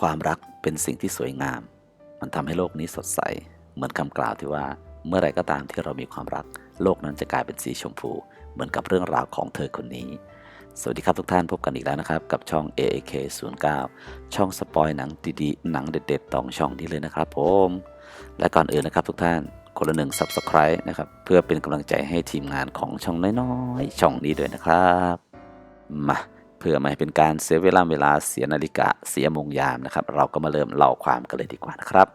ความรักเป็นสิ่งที่สวยงาม มันทำให้โลกนี้สดใส เหมือนคำกล่าวที่ว่า เมื่อไรก็ตามที่เรามีความรัก โลกนั้นจะกลายเป็นสีชมพู เหมือนกับเรื่องราวของเธอคนนี้ สวัสดีครับทุกท่านพบกันอีกแล้วนะครับ กับช่อง AAK 09ช่องสปอยหนังดีๆ หนังเด็ดๆต้องช่องนี้เลยนะครับผม และก่อนอื่นนะครับทุกท่านคนละหนึ่ง Subscribe นะครับเพื่อเป็นกำลังใจให้ทีมงานของช่องน้อยๆ ช่องนี้ด้วยนะครับ มา เพื่อไม่ให้เป็นการเสียเวลาเวลาเสียนาฬิกาเสียมงยามนะครับ เราก็มาเริ่มเล่าความกันเลยดีกว่านะครับ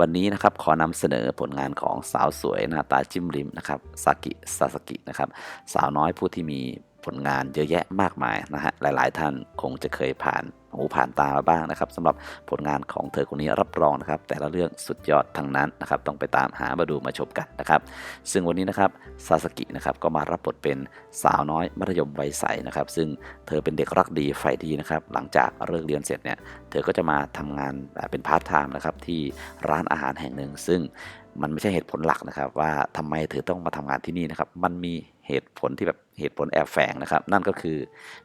วันนี้นะครับขอนำเสนอผลงานของสาวสวยหน้าตาจิ้มริมนะครับซากิซาสกินะครับ สาวน้อยผู้ที่มี ผลงานเยอะแยะมากมายนะฮะหลาย ๆ ท่านคงจะเคยผ่านหูผ่านตามาบ้างนะครับสำหรับผลงานของเธอคนนี้รับรองนะครับ แต่ละเรื่องสุดยอดทั้งนั้นนะครับ ต้องไปตามหามาดูมาชมกันนะครับ ซึ่งวันนี้นะครับซาสกินะครับก็มารับบทเป็นสาวน้อยมัธยมวัยใสนะครับ ซึ่งเธอเป็นเด็กรักดีใฝ่ดีนะครับ หลังจากเลิกเรียนเสร็จเนี่ยเธอก็จะมาทำงานเป็นพาร์ทไทม์นะครับที่ร้านอาหารแห่งหนึ่ง ซึ่งมันไม่ใช่เหตุผลหลักนะครับ ว่าทำไมเธอต้องมาทำงานที่นี่นะครับ มันมี เหตุผลที่แบบเหตุผลแอบแฝงนะครับ นั่นก็คือ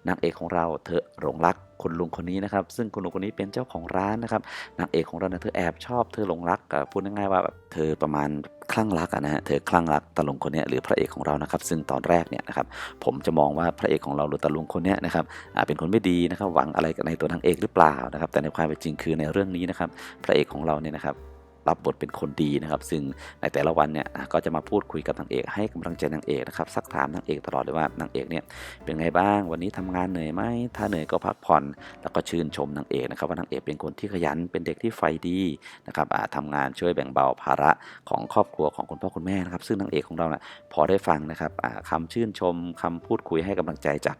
นางเอกของเราเธอหลงรักคุณลุงคนนี้นะครับ ซึ่งคุณลุงคนนี้เป็นเจ้าของร้านนะครับนางเอกของเราเนี่ยเธอแอบชอบเธอหลงรักกับพูดง่ายๆว่าแบบเธอประมาณคลั่งรักนะฮะเธอคลั่งรักตาลุงคนนี้หรือพระเอกของเรานะครับ ซึ่งตอนแรกเนี่ยนะครับผมจะมองว่าพระเอกของเราหรือตาลุงคนนี้นะครับเป็นคนไม่ดีนะครับหวังอะไรในตัวนางเอกหรือเปล่านะครับ แต่ในความเป็นจริงคือในเรื่องนี้นะครับ พระเอกของเราเนี่ยนะครับ รับบทเป็นคนดีนะครับ ซึ่งในแต่ละวันเนี่ยก็จะมาพูดคุยกับนางเอก ให้กำลังใจนางเอกนะครับซักถามนางเอกตลอดเลยว่านางเอกเนี่ยเป็นไงบ้าง วันนี้ทำงานเหนื่อยไหมถ้าเหนื่อยก็พักผ่อน แล้วก็ชื่นชมนางเอกนะครับว่านางเอกเป็นคนที่ขยันเป็นเด็กที่ใฝ่ดีนะครับอาทำงานช่วยแบ่งเบาภาระของครอบครัวของคุณพ่อคุณแม่นะครับ ซึ่งนางเอกของเราเนี่ยพอได้ฟังนะครับอ่าคำชื่นชมคำพูดคุยให้กำลังใจจาก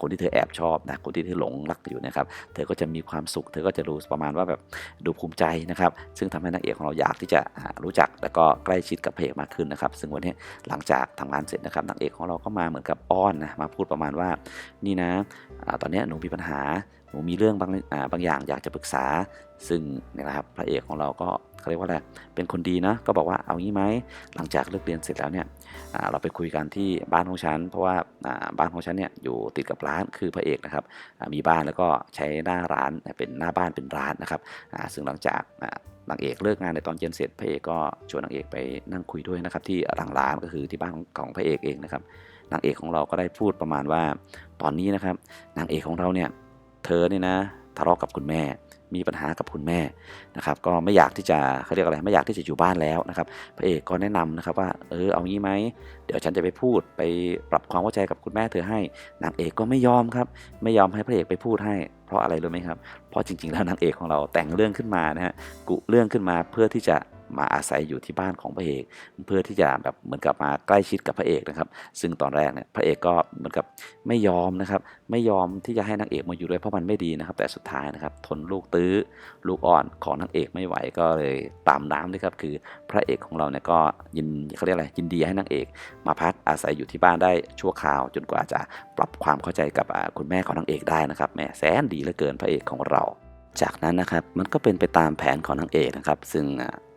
คนที่เธอแอบชอบนะคนที่เธอหลงรักอยู่นะครับเธอก็จะมีความสุข เธอก็จะรู้ประมาณว่าแบบดูภูมิใจนะครับ ซึ่งทำให้นางเอกของเราอยากที่จะรู้จักแล้วก็ใกล้ชิดกับพระเอกมากขึ้นนะครับ ซึ่งวันนี้หลังจากทำงานเสร็จนะครับนางเอกของเราก็มาเหมือนกับอ้อนนะมาพูดประมาณว่านี่นะอาตอนนี้หนูมีปัญหาหนูมีเรื่องบางอ่าบางอย่างอยากจะปรึกษา ซึ่งเนี่ยนะครับพระเอกของเราก็เขาเรียกว่าอะไร เป็นคนดีนะก็บอกว่าเอางี้ไหมหลังจากเลิกเรียนเสร็จแล้วเนี่ยเราไปคุยกันที่บ้านของฉัน เพราะว่าบ้านของฉันเนี่ยอยู่ติดกับร้านคือพระเอกนะครับมีบ้านแล้วก็ใช้หน้าร้านเป็นหน้าบ้านเป็นร้านนะครับซึ่งหลังจาก นางเอกเลิกงานในตอนเย็นเสร็จพระเอกก็ชวนนางเอกไปนั่งคุยด้วยนะครับที่หลังร้านก็คือที่บ้านของของพระเอกเองนะครับนางเอกของเราก็ได้พูดประมาณว่า ตอนนี้นะครับ นางเอกของเราเนี่ยเธอเนี่ยนะทะเลาะกับคุณแม่ มีปัญหากับคุณแม่นะครับก็ไม่อยากที่จะเขาเรียกอะไรไม่อยากที่จะอยู่บ้านแล้วนะครับพระเอกก็แนะนำนะครับว่าเออเอางี้ไหมเดี๋ยวฉันจะไปพูดไปปรับความเข้าใจกับคุณแม่เธอให้นางเอกก็ไม่ยอมครับไม่ยอมให้พระเอกไปพูดให้เพราะอะไรรู้ไหมครับเพราะจริง ๆ แล้วนางเอกของเราแต่งเรื่องขึ้นมานะฮะกุเรื่องขึ้นมาเพื่อที่จะ มาอาศัยอยู่ที่บ้านของพระเอก เพื่อที่จะแบบเหมือนกับมาใกล้ชิดกับพระเอกนะครับ ซึ่งตอนแรกเนี่ยพระเอกก็เหมือนกับไม่ยอมนะครับ ไม่ยอมที่จะให้นางเอกมาอยู่ด้วยเพราะมันไม่ดีนะครับ แต่สุดท้ายนะครับ ทนลูกตื้อลูกอ่อนของนางเอกไม่ไหวก็เลยตามน้ำเลยครับคือพระเอกของเราเนี่ยก็ยินเขาเรียกอะไรยินดีให้นางเอก มาพักอาศัยอยู่ที่บ้านได้ชั่วคราว จนกว่าจะปรับความเข้าใจกับคุณแม่ของนางเอกได้นะครับแหม่แสนดีเหลือเกินพระเอกของเรา จากนั้นนะครับมันก็เป็นไปตามแผนของนางเอกนะครับ ซึ่ง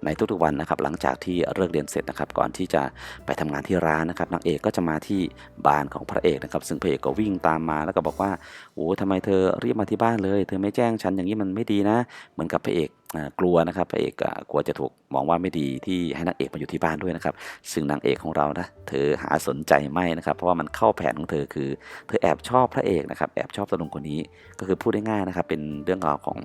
ในทุกๆวันนะครับหลังจากที่เลิกเรียนเสร็จนะครับก่อนที่จะไปทำงานที่ร้านนะครับนางเอกก็จะมาที่บ้านของพระเอกนะครับ ซึ่งพระเอกก็วิ่งตามมาแล้วก็บอกว่าโอ้ทำไมเธอรีบมาที่บ้านเลย เธอไม่แจ้งฉันอย่างนี้มันไม่ดีนะ เหมือนกับพระเอกกลัวนะครับพระเอกกลัวจะถูกมองว่าไม่ดีที่ให้นางเอกมาอยู่ที่บ้านด้วยนะครับ ซึ่งนางเอกของเรานะเธอหาสนใจไม่นะครับเพราะว่ามันเข้าแผนของเธอคือเธอแอบชอบพระเอกนะครับแอบชอบตะลุงคนนี้ก็คือพูดได้ง่ายนะครับเป็นเรื่องราวของ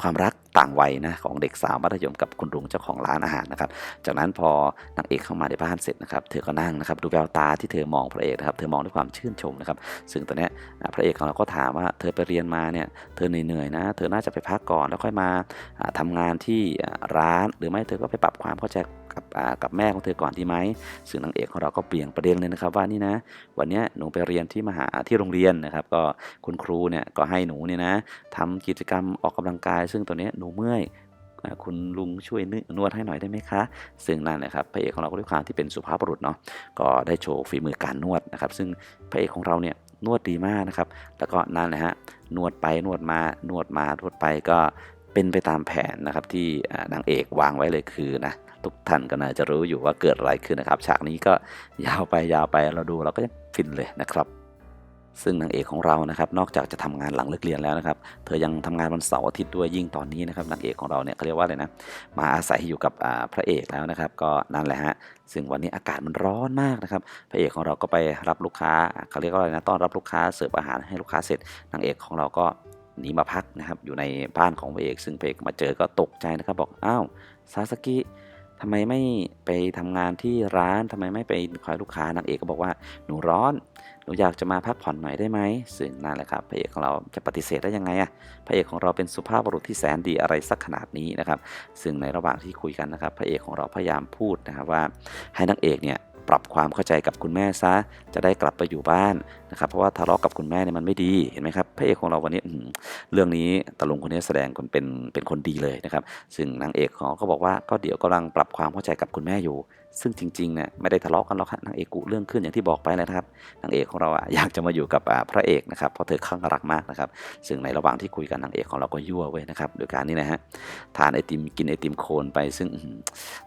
ความรักต่างวัยนะของเด็กสาวมัธยมกับคุณลุงเจ้าของร้านอาหารนะครับจากนั้นพอนางเอกเข้ามาในบ้านเสร็จนะครับเธอก็นั่งนะครับดูแววตาที่เธอมองพระเอกนะครับเธอมองด้วยความชื่นชมนะครับซึ่งตอนเนี้ยพระเอกของเราก็ถามว่าเธอไปเรียนมาเนี่ยเธอเหนื่อยๆนะเธอน่าจะไปพักก่อนแล้วค่อยมาอ่าทำงานที่ร้านหรือไม่เธอก็ไปปรับความเข้าใจกับกับแม่ของเธอก่อนดีไหมซึ่งนางเอกของเราก็เปลี่ยนประเด็นเลยนะครับว่านี่นะ วันนี้หนูไปเรียนที่มหาที่โรงเรียนนะครับ ก็คุณครูเนี่ยก็ให้หนูเนี่ยนะทำกิจกรรมออกกำลังกาย ซึ่งตัวเนี้ยหนูเมื่อยคุณลุงช่วยนึนวดให้หน่อยได้ไหมคะ ซึ่งนั่นแหละครับพระเอกของเราก็ด้วยความที่เป็นสุภาพบุรุษเนาะก็ได้โชว์ฝีมือการนวดนะครับ ซึ่งพระเอกของเราเนี่ยนวดดีมากนะครับ แล้วก็นั่นแหละฮะนวดไปนวดมานวดมานวดไปก็เป็นไปตามแผนนะครับที่นางเอกวางไว้เลยคือนะทุกท่านก็น่าจะรู้อยู่ว่าเกิดอะไรขึ้นนะครับ ฉากนี้ก็ยาวไปยาวไปเราดูเราก็ยังฟินเลยนะครับ ซึ่งนางเอกของเรานะครับนอกจากจะทำงานหลังเลิกเรียนแล้วนะครับ เธอยังทำงานวันเสาร์อาทิตย์ด้วยยิ่งตอนนี้นะครับนางเอกของเราเนี่ยเขาเรียกว่าอะไรนะมาอาศัยอยู่กับพระเอกแล้วนะครับ ก็นั่นแหละฮะซึ่งวันนี้อากาศมันร้อนมากนะครับ พระเอกของเราก็ไปรับลูกค้าเขาเรียกว่าอะไรนะต้อนรับลูกค้าเสิร์ฟอาหารให้ลูกค้าเสร็จนางเอกของเราก็หนีมาพักนะครับอยู่ในบ้านของพระเอก ซึ่งพระเอกมาเจอก็ตกใจนะครับบอกอ้าวซาสกิ ทำไมไม่ไปทำงานที่ร้านทำไมไม่ไปคอยลูกค้านางเอกก็บอกว่าหนูร้อนหนูอยากจะมาพักผ่อนหน่อยได้ไหมซึ่งนั่นแหละครับพระเอกของเราจะปฏิเสธได้ยังไงอะพระเอกของเราเป็นสุภาพบุรุษที่แสนดีอะไรสักขนาดนี้นะครับ ซึ่งในระหว่างที่คุยกันนะครับ พระเอกของเราพยายามพูดนะครับว่าให้นางเอกเนี่ย ปรับความเข้าใจกับคุณแม่ซะ จะได้กลับไปอยู่บ้านนะครับ เพราะว่าทะเลาะกับคุณแม่เนี่ยมันไม่ดี เห็นไหมครับพระเอกของเราวันนี้เรื่องนี้ตะลุงคนนี้แสดงคนเป็นเป็นคนดีเลยนะครับ ซึ่งนางเอกของเขาก็บอกว่าก็เดี๋ยวกำลังปรับความเข้าใจกับคุณแม่อยู่ ซึ่งจริงๆเนี่ยไม่ได้ทะเลาะกันหรอกครับนางเอกกุเรื่องขึ้นอย่างที่บอกไปเลยนะครับนางเอกของเราอะอยากจะมาอยู่กับพระเอกนะครับเพราะเธอคลั่งรักมากนะครับ ซึ่งในระหว่างที่คุยกันนางเอกของเราก็ยั่วเว้ยนะครับโดยการนี้นะฮะทานไอติมกินไอติมโคนไป ซึ่ง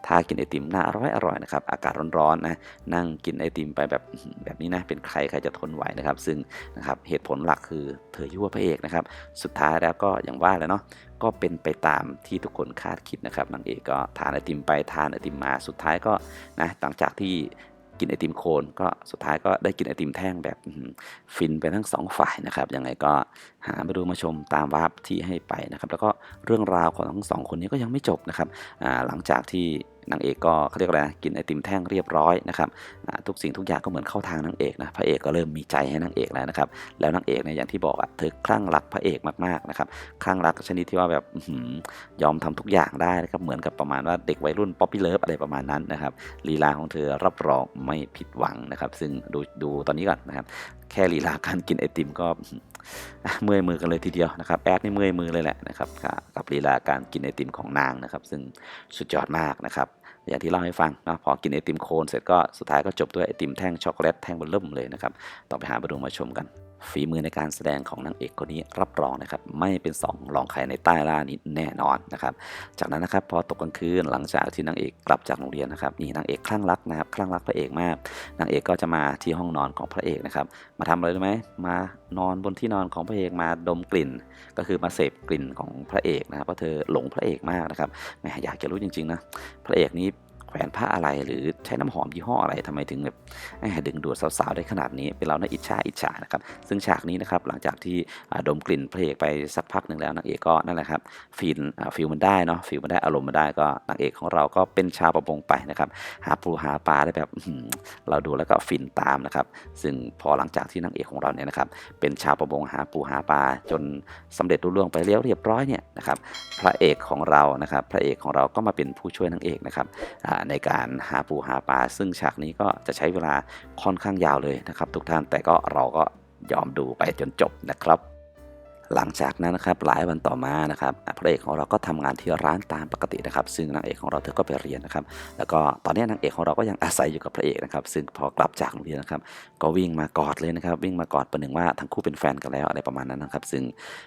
ถ้ากินไอติมน่าอร่อยอร่อยนะครับอากาศร้อนๆนะนั่งกินไอติมไปแบบแบบนี้นะเป็นใครใครจะทนไหวนะครับ ซึ่งนะครับเหตุผลหลักคือเธอยั่วพระเอกนะครับสุดท้ายแล้วก็อย่างว่าแหล้วเนาะก็เป็นไปตามที่ทุกคนคาดคิดนะครับนางเอกก็ทานไอติมไปทานไอติมมาสุดท้ายก็นะหลังจากที่กินไอติมโคนก็สุดท้ายก็ได้กินไอติมแท่งแบบฟินไปทั้งสองฝ่ายนะครับยังไงก็หามาดูมาชมตามวาร์ปที่ให้ไปนะครับ แล้วก็เรื่องราวของทั้งสองคนนี้ก็ยังไม่จบนะครับหลังจากที่ นางเอกก็เขาเรียกอะไรนะกินไอติมแท่งเรียบร้อยนะครับทุกสิ่งทุกอย่างก็เหมือนเข้าทางนางเอกนะพระเอกก็เริ่มมีใจให้นางเอกแล้วนะครับแล้วนางเอกเนี่ยอย่างที่บอกอะเธอคลั่งรักพระเอกมากๆนะครับคลั่งรักชนิดที่ว่าแบบยอมทำทุกอย่างได้นะครับเหมือนกับประมาณว่าเด็กวัยรุ่นป๊อปปี้เลิฟอะไรประมาณนั้นนะครับลีลาของเธอรับรองไม่ผิดหวังนะครับ ซึ่งดูดูตอนนี้ก่อนนะครับ แค่ลีลาการกินไอติมก็เมื่อยมือกันเลยทีเดียวนะครับแอดนี่เมื่อยมือเลยแหละนะครับกับลีลาการกินไอติมของนางนะครับ ซึ่งสุดยอดมากนะครับ อย่างที่เล่าให้ฟังนะพอกินไอติมโคนเสร็จก็สุดท้ายก็จบด้วยไอติมแท่งช็อกโกแลตแท่งเบนเริ่มเลยนะครับต้องไปหาไปดูมาชมกัน ฝีมือในการแสดงของนางเอกคนนี้รับรองนะครับ ไม่เป็นสองรองใครในใต้ล่านี้แน่นอนนะครับ จากนั้นนะครับพอตกกลางคืนหลังจากที่นางเอกกลับจากโรงเรียนนะครับนี่นางเอกคลั่งรักนะครับคลั่งรักพระเอกมากนางเอกก็จะมาที่ห้องนอนของพระเอกนะครับ มาทำอะไรรู้ไหมมานอนบนที่นอนของพระเอกมาดมกลิ่น ก็คือมาเสพกลิ่นของพระเอกนะครับเพราะเธอหลงพระเอกมากนะครับแหมอยากจะรู้จริงๆนะพระเอกนี้ แขวนผ้าอะไรหรือใช้น้ำหอมยี่ห้ออะไรทำไมถึงแบบดึงดูดสาวๆได้ขนาดนี้ เป็นเราน่าอิจฉาอิจฉานะครับซึ่งฉากนี้นะครับหลังจากที่ดมกลิ่นพระเอกไปสักพักหนึ่งแล้วนางเอกก็นั่นแหละครับฟีลอ่าฟีลมันได้เนาะฟีลมันได้อารมณ์มันได้ก็นางเอกของเราก็เป็นชาวประมงไปนะครับหาปูหาปลาได้แบบเราดูแล้วก็ฟินตามนะครับซึ่งพอหลังจากที่นางเอกของเราเนี่ยนะครับเป็นชาวประมงหาปูหาปลาจนสำเร็จรุ่ล่วงไปเรียบเรียบร้อยเนี่ยนะครับพระเอกของเรานะครับพระเอกของเราก็มาเป็นผู้ช่วยนางเอกนะครับในการหาปูหาปลาซึ่งฉากนี้ก็จะใช้เวลาค่อนข้างยาวเลยนะครับ ทุกท่านแต่ก็เราก็ยอมดูไปจนจบนะครับ หลังจากนั้นนะครับหลายวันต่อมานะครับพระเอกของเราก็ทำงานที่ร้านตามปกตินะครับ ซึ่งนางเอกของเราเธอก็ไปเรียนนะครับ แล้วก็ตอนนี้นางเอกของเราก็ยังอาศัยอยู่กับพระเอกนะครับ ซึ่งพอกลับจากโรงเรียนนะครับ ก็วิ่งมากอดเลยนะครับ วิ่งมากอดประหนึ่งว่าทั้งคู่เป็นแฟนกันแล้วอะไรประมาณนั้นนะครับ ซึ่ง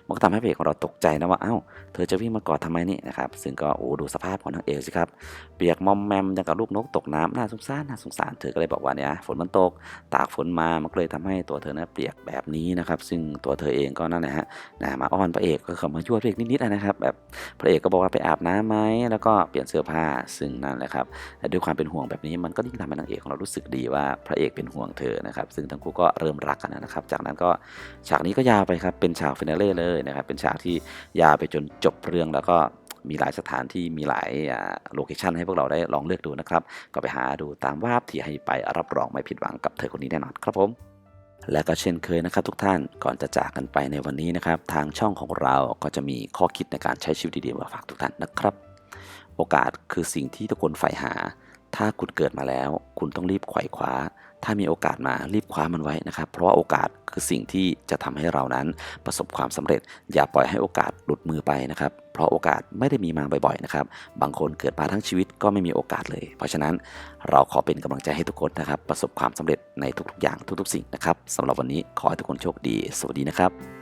มันก็ทำให้พระเอกของเราตกใจนะว่าเอ้าเธอจะวิ่งมากอดทำไมนี่นะครับ ซึ่งก็โอ้ดูสภาพของนางเอกสิครับเปียกมอมแมมอย่างกับลูกนกตกน้ำน่าสงสารน่าสงสารเธอก็เลยบอกว่าเนี่ยฝนมันตกตากฝนมามันก็เลยทำให้ตัวเธอนะเปียกแบบนี้นะครับ ซึ่งตัวเธอเองก็นั่นแหละฮะนะมาอ้อนพระเอกก็เขามาช่วยพระเอกนิดๆนะครับแบบพระเอกก็บอกว่าไปอาบน้ำไหมแล้วก็เปลี่ยนเสื้อผ้าซึ่งนั่นแหละครับด้วยความเป็นห่วงแบบนี้มันก็ยิ่งทำให้นางเอกของเรารู้สึกดีว่าพระเอกเป็นห่วงเธอนะครับซึ่งทั้งคู่ก็เริ่มรักกันนะครับ จากนั้นก็ฉากนี้ก็ยาวไปครับเป็นฉากฟินาเล่เลยนะครับเป็นฉากที่ยาวไปจนจบเรื่องแล้วก็มีหลายสถานที่มีหลายโลเคชันให้พวกเราได้ลองเลือกดูนะครับ ก็ไปหาดูตามวาบที่ให้ไปรับรองไม่ผิดหวังกับเธอคนนี้แน่นอนครับผม และก็เช่นเคยนะครับทุกท่านก่อนจะจากกันไปในวันนี้นะครับ ทางช่องของเราก็จะมีข้อคิดในการใช้ชีวิตดีๆมาฝากทุกท่านนะครับ โอกาสคือสิ่งที่ทุกคนใฝ่หา ถ้าคุณเกิดมาแล้ว คุณต้องรีบไขว่คว้า ถ้ามีโอกาสมารีบคว้ามันไว้นะครับ เพราะว่าโอกาสคือสิ่งที่จะทำให้เรานั้นประสบความสำเร็จ อย่าปล่อยให้โอกาสหลุดมือไปนะครับ เพราะโอกาสไม่ได้มีมาบ่อยๆนะครับ บางคนเกิดมาทั้งชีวิตก็ไม่มีโอกาสเลย เพราะฉะนั้นเราขอเป็นกำลังใจให้ทุกคนนะครับ ประสบความสำเร็จในทุกๆอย่างทุกๆ สิ่งนะครับสำหรับวันนี้ขอให้ทุกคนโชคดี สวัสดีนะครับ